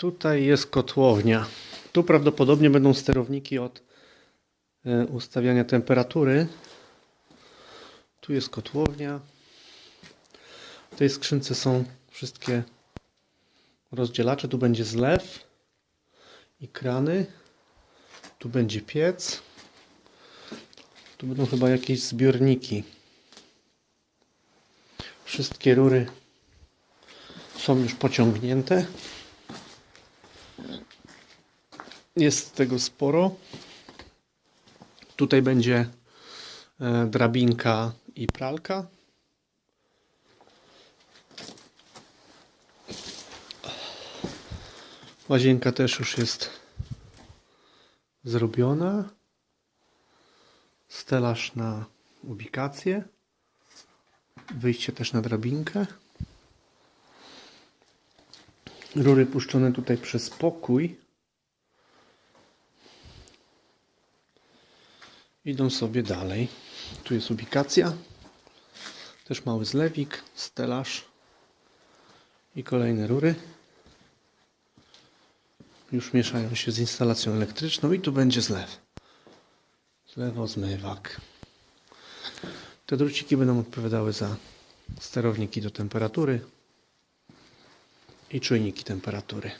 Tutaj jest kotłownia. Tu prawdopodobnie będą sterowniki od e, ustawiania temperatury. Tu jest kotłownia. W tej skrzynce są wszystkie rozdzielacze. Tu będzie zlew i krany. Tu będzie piec. Tu będą chyba jakieś zbiorniki. Wszystkie rury są już pociągnięte. Jest tego sporo. Tutaj będzie e, drabinka i pralka. Łazienka też już jest zrobiona. Stelaż na ubikację. Wyjście też na drabinkę. Rury puszczone tutaj przez pokój. Idą sobie dalej. Tu jest ubikacja. Też mały zlewik, stelaż i kolejne rury. Już mieszają się z instalacją elektryczną i tu będzie zlew. Zlewozmywak. Te druciki będą odpowiadały za sterowniki do temperatury i czujniki temperatury.